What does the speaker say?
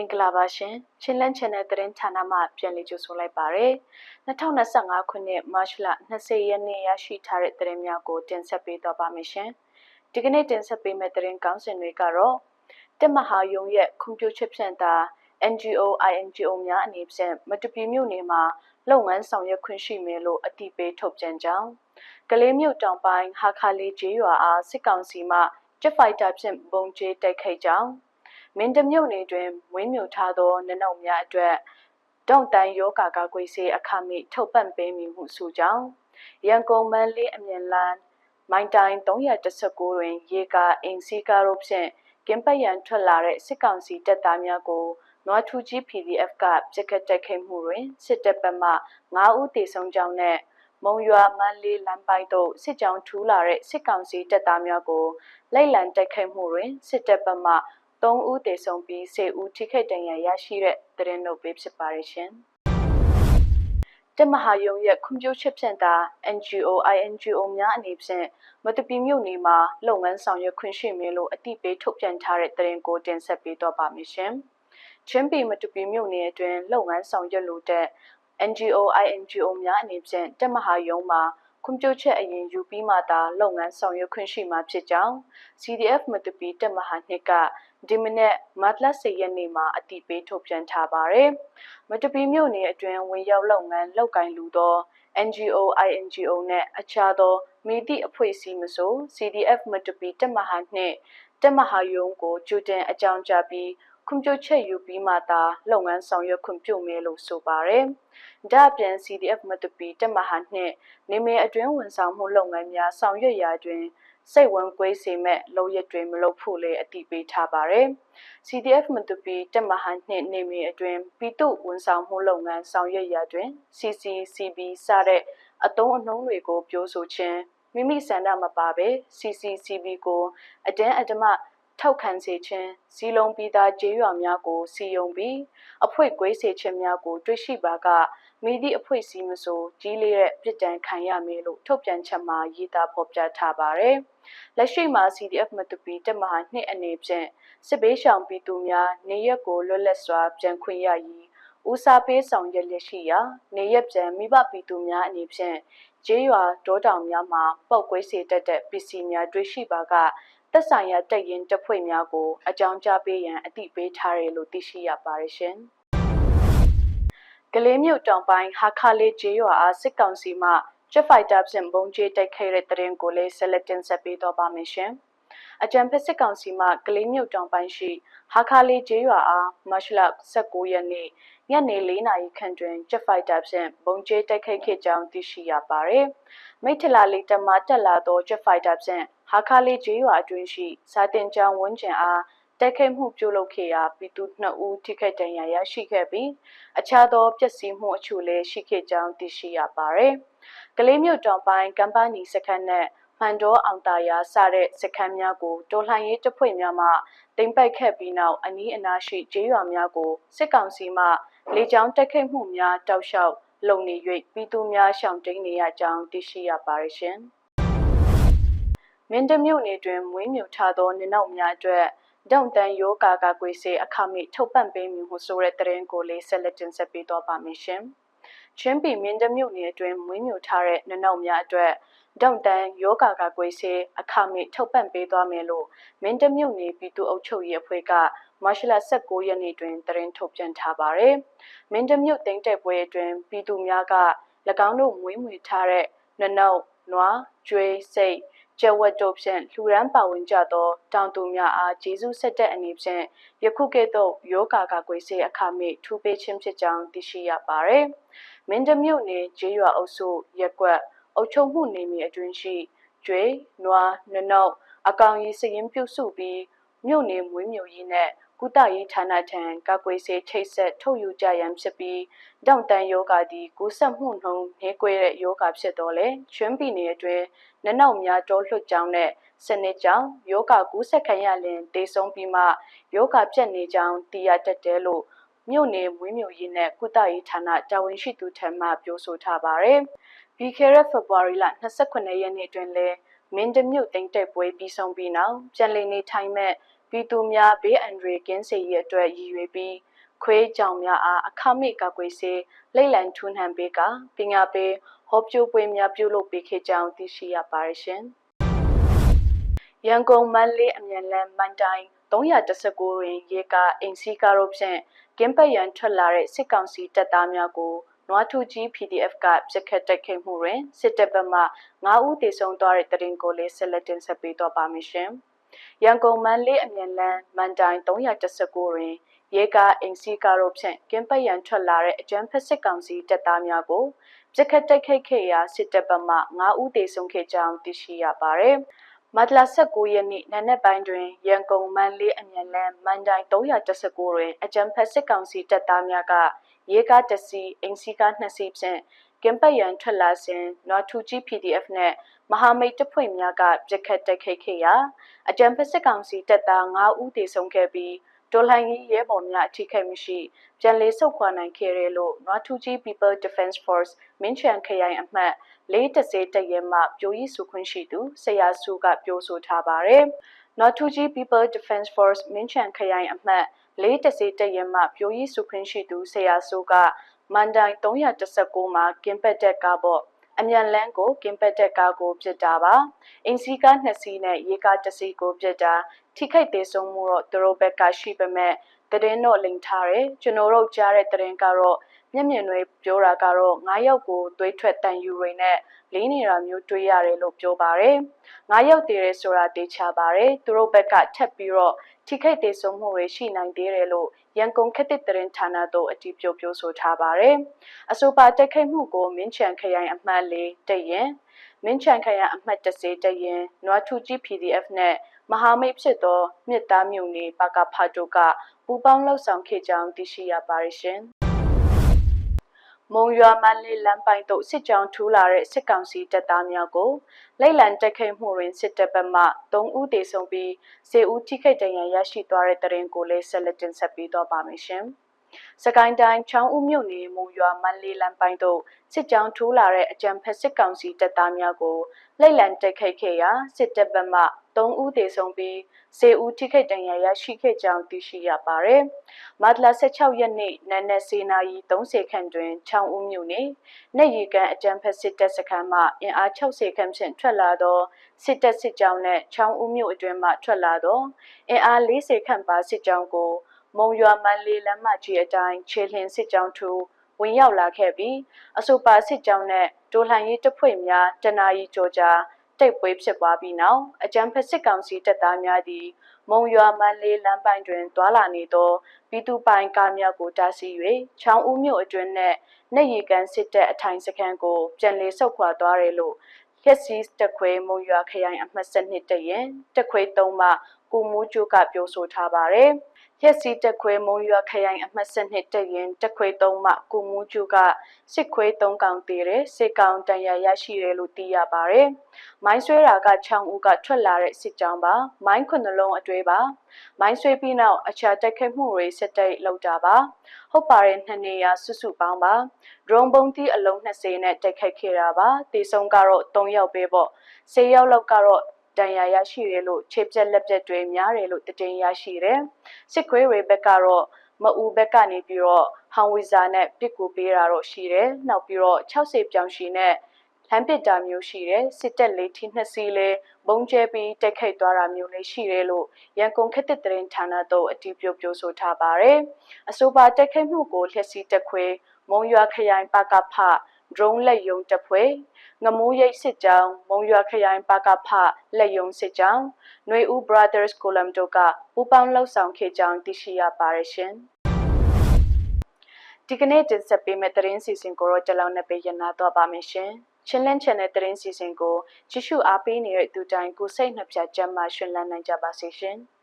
င်္ဂလာပါရှင်ချင်းလန်း channel သတင်းဌာနမှပြန်လည်ကြိုဆိုလိုက်ပါရယ်2025ခုနှစ်မတ်လ20ရက်နေ့ရရှိထားတဲ့သတင်းများကိုတင်ဆက်ပေးတော့ပါမယ်ရှင်ဒီကနေ့တင်ဆက်ပေးမယ့်သတင်းကောင်းစင်တွေကတော့တက်မဟာယုံရဲ့ကွန်ပျူတာဖြန့်တာ NGO INGO များအနေဖြင့်မတူပီမြို့နယ်မှာလုပ်ငန်းဆောင်ရွက်ခွင့်ရှိမယ်လို့အတည်ပြုထုတ်ပြန်ကြောင်းကလေးမြို့တောင်ပိုင်းဟာခါလေးကျေးရွာအားစစ်ကောင်စီမှဂျက်ဖိုက်တာဖြင့်ပုံကျဲတိုက်ခိုက်ကြောင်း မင်းတမြို့နယ်တွင်ဝင်းမြူထားသောနနုံများအတွက်ဒေါန်တန်ယောဂါကကွေစေအခမိထုတ်ပတ်ပေးမိမှုဆိုကြောင်းရန်ကုန်မန်းလေးအမြင့်လန်းမိုင်တိုင်း319တွင် ရေကာအင်စီကာတို့ဖြင့်ကင်ပတ်ရန်ထွက်လာတဲ့စစ်ကောင်စီတပ်သားများကိုနွားထူကြီး PDF ကပြစ်ခတ်တိုက်ခိုက်မှုတွင်စစ်တပ်ဘက်မှ9ဦးသေဆုံးကြောင်းနဲ့မုံရွာမန်းလေးလမ်းပိုက်သို့စစ်ကြောင်းထူလာတဲ့စစ်ကောင်စီတပ်သားများကိုလိုက်လံတိုက်ခိုက်မှုတွင်စစ်တပ်ဘက်မှ 3ဦးသေဆုံးပြီး10ဦးထိခိုက်ဒဏ်ရာရရှိတဲ့သတင်းတို့ပဲဖြစ်ပါရရှင်။တမဟာယုံရဲ့ခွန်ပြိုးချက်ဖြန့်တာ NGO INGO များအနေဖြင့်မတပီမြို့နယ်မှာလုပ်ငန်းဆောင်ရွက်ခွင့်ရှိမယ်လို့အတိပေးထုတ်ပြန်ထားတဲ့သတင်းကိုတင်ဆက်ပေးတော့ပါမယ်ရှင်။ချင်းပြည်မတပီမြို့နယ်အတွင်းလုပ်ငန်းဆောင်ရွက်လို့တဲ့ NGO INGO များအနေဖြင့်တမဟာယုံမှာခွန်ပြုတ်ချက်အရင်ယူပြီးမှသာလုပ်ငန်းဆောင်ရွက်ခွင့်ရှိမှာဖြစ်ကြောင်း CDF မတူပီတက်မဟာနှစ်က ဒီမနက်မတ်လ10ရက်နေ့မှာအတိပေးထုတ်ပြန်ထားပါတယ်။မတူပီမြို့နယ်အတွင်းဝင်ရောက်လုပ်ငန်းလုပ်ကိုင်လူသော NGO INGO နဲ့အခြားသောမိသည့်အဖွဲ့အစည်းမဆို CDF မတူပီတက်မဟာနှစ်တက်မဟာယုံကိုကြိုတင်အကြောင်းကြားပြီးခွင့်ပြုချက်ယူပြီးမှသာလုပ်ငန်းဆောင်ရွက်ခွင့်ပြုမယ်လို့ဆိုပါတယ်။ဒါ့အပြင် CDF မတူပီတက်မဟာနှင့်နေမေအတွင်းဝန်ဆောင်မှုလုပ်ငန်းများဆောင်ရွက်ရာတွင် စိတ်ဝင်ကွေးစေမဲ့လုပ်ရက်တွေမလုပ်ဖို့လည်းအတည်ပြုထားပါတယ်။ CDF မတူပီတက်မဟာနှင့်နေမေအတွင်းပြည်သူဝန်ဆောင်မှုလုပ်ငန်းဆောင်ရွက်ရာတွင် CCCB စတဲ့အတုံးအနှုံးတွေကိုပြောဆိုခြင်းမိမိဆန္ဒမပါဘဲ CCCB ကိုအတန်းအဓမ္မ ထောက်ခံစေခြင်းစီလုံးပြီးသားကျေးရွာများကိုစီယုံပြီးအဖွဲ့ကွေးစေခြင်းများကိုတွေ့ရှိပါကမိသည့်အဖွဲ့အစည်းမဆိုကြီးလေးတဲ့ပြစ်ဒဏ်ခံရမယ်လို့ထုတ်ပြန်ချက်မှာရေးသားဖော်ပြထားပါတယ်။လက်ရှိမှာ CDF မတူပီတက်မဟာနှစ်အနေဖြင့်စစ်ဘေးရှောင်ပြည်သူများနေရက်ကိုလွတ်လပ်စွာပြန်ခွင့်ရရေးဦးစားပေးဆောင်ရွက်လက်ရှိရာနေရက်ပြန်မိဘပြည်သူများအနေဖြင့်ကျေးရွာဒေါတောင်များမှာပောက်ကွေးစေတတ်တဲ့ပစ္စည်းများတွေ့ရှိပါက သက်ဆိုင်ရာတပ်ရင်းတပ်ဖွဲ့များကိုအကြောင်းကြားပေးရန်အသိပေးထားတယ်လို့သိရှိရပါတယ်ရှင်။ကလေးမြို့တောင်ပိုင်းဟာခါလေးကျေးရွာအားစစ်ကောင်စီမှဂျက်ဖိုက်တာဖြင့်ဘုံကျဲတိုက်ခိုက်တဲ့တရင်ကိုလည်းဆက်လက်တင်ဆက်ပေးတော့ပါမယ်ရှင်။ အကြံဖက်စစ်ကောင်စီမှကလေးမြို့တောင်ပိုင်းရှိဟာခါလေးကျေးရွာအားမတ်လ19ရက်နေ့ညနေ4နာရီခန့်တွင်ဂျက်ဖိုက်တာဖြင့်ဘုံကျဲတိုက်ခိုက်ခဲ့ကြောင်းသိရှိရပါတယ်။မိထလာလေးတမတက်လာသောဂျက်ဖိုက်တာဖြင့်ဟာခါလေးကျေးရွာအတွင်းရှိစာတင်ကျောင်းဝန်းကျင်အားတိုက်ခိုက်မှုပြုလုပ်ခဲ့ရာပြည်သူ2ဦးထိခိုက်ဒဏ်ရာရရှိခဲ့ပြီးအခြားသောပျက်စီးမှုအချို့လည်းရှိခဲ့ကြောင်းသိရှိရပါတယ်။ကလေးမြို့တောင်ပိုင်းကမ်ပနီစခန်းနဲ့ မှန်တော်အောင်တာယာစတဲ့စခန်းများကိုတော်လှန်ရေးတပ်ဖွဲ့များမှတင်ပိုက်ခဲ့ပြီးနောက်အနီးအနားရှိကျေးရွာများကိုစစ်ကောင်စီမှလေကြောင်းတိုက်ခိုက်မှုများတောက်လျှောက်လုံနေ၍ပြည်သူများရှောင်တိန်နေရကြောင်းသိရှိရပါတယ်ရှင်။မင်းတမြို့နယ်တွင်မွေးမြူထားသောနနောက်များအတွက်ဒေါန်တန်ယောဂါကကွေစေအခမိထုတ်ပန့်ပေးမှုဟုဆိုတဲ့တရင်ကိုလေးဆက်လက်တင်ဆက်ပေးတော့ပါမယ်ရှင်။ ချင်းပြည်မင်းတမြို့နယ်အတွင်းမွေးမြူထားတဲ့နနောက်များအတွက်ဒေါန်တန်ယောဂါကကွေစေအခမိထုတ်ပန့်ပေးသွားမယ်လို့မင်းတမြို့နယ်ပြည်သူ့အုပ်ချုပ်ရေးအဖွဲ့ကမတ်လ19ရက်နေ့တွင်တရင်ထုတ်ပြန်ထားပါတယ်။မင်းတမြို့တင်တဲ့ပွဲအတွင်းပြည်သူများက၎င်းတို့မွေးမြူထားတဲ့နနောက်နွားကျွေးစိတ် ကျဝတ်တို့ဖြင့်လှူဒန်းပါဝင်ကြသောတောင်သူများအားဂျေစုဆက်တဲ့အနေဖြင့်ယခုကဲ့သို့ယောဂါကကွေစေအခမဲ့ထူပေးခြင်းဖြစ်ကြောင်းသိရှိရပါသည်။မင်းတမြို့နယ်ဂျေးရွာအုပ်စုရက်ကွက်အုပ်ချုပ်မှုနေမီအတွင်းရှိကျွေနွားနနုတ်အကောင်ကြီးစရင်ပြုစုပြီးမြို့နယ်မွေးမြူရေးနဲ့ ကုသရေးဌာနထံကာကွယ်ဆေးချိတ်ဆက်ထုတ်ယူကြရန်ဖြစ်ပြီးတောင်တန်ယောဂါသည်ကူးစက်မှုနှုန်းနှဲကွဲတဲ့ယောဂါဖြစ်တော်လဲချွန်းပြည်နယ်အတွင်းနနောက်များတောလွှတ်ကြောင်းနဲ့စနစ်ကြောင့်ယောဂါကူးစက်ခံရလင်တေဆုံးပြီးမှယောဂါပြတ်နေကြောင်းသိရတတ်တယ်လို့မြို့နယ်မွေးမြူရေးနဲ့ကုသရေးဌာနတာဝန်ရှိသူထံမှပြောဆိုထားပါတယ်။ပြီးခဲ့တဲ့ဖေဖော်ဝါရီလ28ရက်နေ့တွင်လည်းမင်းတမြို့တိမ်တက်ပွဲပြီးဆုံးပြီးနောက်ပြန်လည်နေထိုင်မဲ့ ပြည်သူများဘေးအန္တရာယ်ကင်းစေရေးအတွက်ရည်ရွယ်ပြီးခွေးကြောင်များအားအခမဲ့ကာကွယ်စေလိမ့်လံထူနှံပေးကပညာပေးဟောပြောပွဲများပြုလုပ်ပေးခဲ့ကြောင်းသိရှိရပါတယ်ရှင်။ရန်ကုန်မန္တလေးအမြန်လမ်းမန်တိုင်း319တွင်ရေကာအင်စီကာတို့ဖြင့်ကင်းပတ်ရန်ထွက်လာတဲ့စစ်ကောင်စီတပ်သားများကိုနွားထူကြီး PDF ကပြစ်ခတ်တိုက်ခိုက်မှုတွင်စစ်တပ်ဘက်မှ9ဦးသေဆုံးသွားတဲ့တရင်ကိုလေးဆက်လက်တင်ဆက်ပေးတော့ပါမရှင်။ ရန်ကုန်မန္တလေးအမြန်လမ်းမန်တိုင်း319တွင်ရဲကားအင်စီကာတို့ဖြင့်ကင်းပတ်ရန်ထွက်လာတဲ့အကြမ်းဖက်စစ်ကောင်စီတပ်သားများကိုပြစ်ခတ်တိုက်ခိုက်ခဲ့ရာစစ်တပ်ဘက်မှ9ဦးသေဆုံးခဲ့ကြောင်းသိရှိရပါသည်။မတ်လ19ရက်နေ့နံနက်ပိုင်းတွင်ရန်ကုန်မန္တလေးအမြန်လမ်းမန်တိုင်း319တွင်အကြမ်းဖက်စစ်ကောင်စီတပ်သားများကရေကားတစ်စီးအင်စီကားနှစ်စီးဖြင့် ကင်ပတ်ရန်ထွက်လာစဉ်နွားထူကြီး PDF နှင့်မဟာမိတ်တပ်ဖွဲ့များကပြစ်ခတ်တိုက်ခိုက်ခဲ့ရာအကြံဖက်စစ်ကောင်စီတပ်သား9ဦးသေဆုံးခဲ့ပြီးတော်လှန်ရေးရဲဘော်များအထိခိုက်မရှိပြန်လည်ဆုတ်ခွာနိုင်ခဲ့တယ်လို့နွားထူကြီး People Defense Force မင်းချန်ခရိုင်အမှတ်လေးတစေတရဲမှပြိုကြီးစုခွင့်ရှိသူဆရာစုကပြောဆိုထားပါတယ်။ Not to G People Defense Force မင်းချန်ခရိုင်အမှတ်လေးတစေတရဲမှပြိုကြီးစုခွင့်ရှိသူဆရာစုက မန်တိုင်319မှာကင်ပက်တက်ကားပေါ့အမြန်လန်းကိုကင်ပက်တက်ကားကိုပြစ်တာပါအင်စီကားနှစ်စီးနဲ့ရေကားတစ်စီးကိုပြစ်တာထိခိုက်သေးဆုံးမှုတော့သူတို့ဘက်ကရှိပေမဲ့တရင်တော့လိန်ထားတယ်ကျွန်တော်တို့ကြားတဲ့တရင်ကတော့မျက်မြင်တွေပြောတာကတော့9ယောက်ကိုသွေးထွက်တန်ယူတွေနဲ့လေးနေတာမျိုးတွေ့ရတယ်လို့ပြောပါတယ်။9ယောက်တည်ရဲဆိုတာတေချာပါတယ်။သူတို့ဘက်ကထပ်ပြီးတော့ထိခိုက်သေးဆုံးမှုတွေရှိနိုင်သေးတယ်လို့ ရန်ကုန်ခေတ်သစ်တရင်ဌာနသို့အတည်ပြုပြောဆိုထားပါတယ်။အဆိုပါတက်ခိုက်မှုကိုမင်းချန်ခရိုင်အမှတ်၄တရင်မင်းချန်ခရိုင်အမှတ်30တရင်နွားထူကြီး PDF နဲ့မဟာမိတ်ဖြစ်သောမြစ်သားမြုံနေပါကဖာတိုကပူပေါင်းလှုပ်ဆောင်ခဲ့ကြောင်းသိရှိရပါတယ်ရှင်။ မုံရွာမန္တလေးလမ်းပိုင်းသို့စစ်ကြောင်းထူလာတဲ့စစ်ကောင်စီတပ်သားများကိုလိုက်လံတိုက်ခိုက်မှုတွင်စစ်တပ်ဘက်မှ3ဦးသေဆုံးပြီး10ဦးထိခိုက်ဒဏ်ရာရရှိသွားတဲ့တဲ့ရင်ကိုလည်းဆက်လက်တင်ဆက်ပေးတော့ပါမယ်ရှင်။ စကိုင်းတိုင်းချောင်းဦးမြို့နယ်မုံရွာမန္တလေးလမ်းပိုင်းသို့စစ်ကြောင်းထိုးလာတဲ့အကြံဖက်စစ်ကောင်စီတပ်သားများကိုလိုက်လံတိုက်ခိုက်ခဲ့ရာစစ်တပ်ဘက်မှ3ဦးသေဆုံးပြီး10ဦးထိခိုက်ဒဏ်ရာရရှိခဲ့ကြောင်းသိရှိရပါတယ်။မတ်လ16ရက်နေ့နနက်09:30ခန့်တွင်ချောင်းဦးမြို့နယ်နေရီကန်အကြံဖက်စစ်တပ်စခန်းမှအင်အား60ခန့်ဖြင့်ထွက်လာသောစစ်တပ်စစ်ကြောင်းနဲ့ချောင်းဦးမြို့အတွင်းမှထွက်လာသောအင်အား40ခန့်ပါစစ်ကြောင်းကို မုံရွာမန္လေးလမ်းမကြီးအတိုင်းခြေလျင်စစ်ကြောင်းထူဝင်ရောက်လာခဲ့ပြီးအဆိုပါစစ်ကြောင်းနဲ့ဒိုလှန်ရေးတပ်ဖွဲ့များတနာရီကျော်ကြာတိုက်ပွဲဖြစ်ပွားပြီးနောက်အကြမ်းဖက်စစ်ကောင်စီတပ်သားများသည်မုံရွာမန္လေးလမ်းပိုင်းတွင်တွာလာနေသောပြည်သူပိုင်ကားများကိုတားဆီး၍ချောင်းဦးမြို့အတွင်းနဲ့နေရီကန်စစ်တပ်အထိုင်စခန်းကိုပြန်လည်ဆုတ်ခွာသွားတယ်လို့ရက်စီတက်ခွေမုံရွာခရိုင်အမှတ်7တရင်တက်ခွေ3မှကိုမူးကျိုးကပြောဆိုထားပါတယ်။ ရက်စီတက်ခွဲမုံရွာခရိုင်အမှတ်7နှစ်တက်ရင်တက်ခွဲ3မှကိုမူးကျူကစစ်ခွဲ3កောင်တည်တယ်စစ်ကောင်တန်ရရရှိတယ်လို့သိရပါတယ်။မိုင်းဆွဲတာက6ဦးကထွက်လာတဲ့စစ်ကြောင်းပါ။မိုင်းခုနှလုံးအတွဲပါ။မိုင်းဆွဲပြီးနောက်အခြားတက်ခတ်မှုတွေစစ်တိုက်လုပ်တာပါ။ဟုတ်ပါတယ်နှစ်နေရာစုစုပေါင်းပါ။ drone ပုံတီးအလုံး20နဲ့တက်ခတ်ခဲ့တာပါ။တေဆုံးကတော့3ယောက်ပဲပေါ့။10ယောက်လောက်ကတော့ တန်ရာရရှိတယ်လို့ခြေပြက်လက်ပြက်တွေများတယ်လို့တည်င်းရရှိတယ်။စစ်ခွေးတွေဘက်ကတော့မအူဘက်ကနေပြီးတော့ဟန်ဝီဇာနဲ့ပစ်ကူပေးတာတော့ရှိတယ်။နောက်ပြီးတော့60ပြောင်ရှိနဲ့လမ်းပစ်တာမျိုးရှိတယ်စစ်တက်လေးထိနှစ်စီးလဲဘုံကျဲပြီးတက်ခိတ်သွားတာမျိုးလေးရှိတယ်လို့ရန်ကုန်ခေတ်သစ်သတင်းဌာနသို့အတည်ပြုပြောဆိုထားပါတယ်အဆိုပါတက်ခိတ်မှုကိုလက်စီတက်ခွေမုံရွာခရိုင်ပကဖ drone လက်ယုံတပ်ဖွဲ့ ငမိုးရိပ်စစ်ကြောင်းမုံရွာခရိုင်ပကဖလက်ယုံစစ်ကြောင်းຫນွေဦး Brothers Column တို့ကပူးပေါင်းလှုပ်ဆောင်ခဲ့ကြောင်းသိရှိရပါတယ်ရှင်ဒီကနေ့တင်ဆက်ပေးမယ့်သတင်းစီစဉ်ကိုတော့တလောင်းနဲ့ပေးရနာတော့ပါမယ်ရှင်ချင်းလန်း channel သတင်းစီစဉ်ကိုကြည့်ရှုအားပေးနေတဲ့သူတိုင်းကိုစိတ်နှပြကျမ်းမှရှင်လန်းနိုင်ကြပါစေရှင်။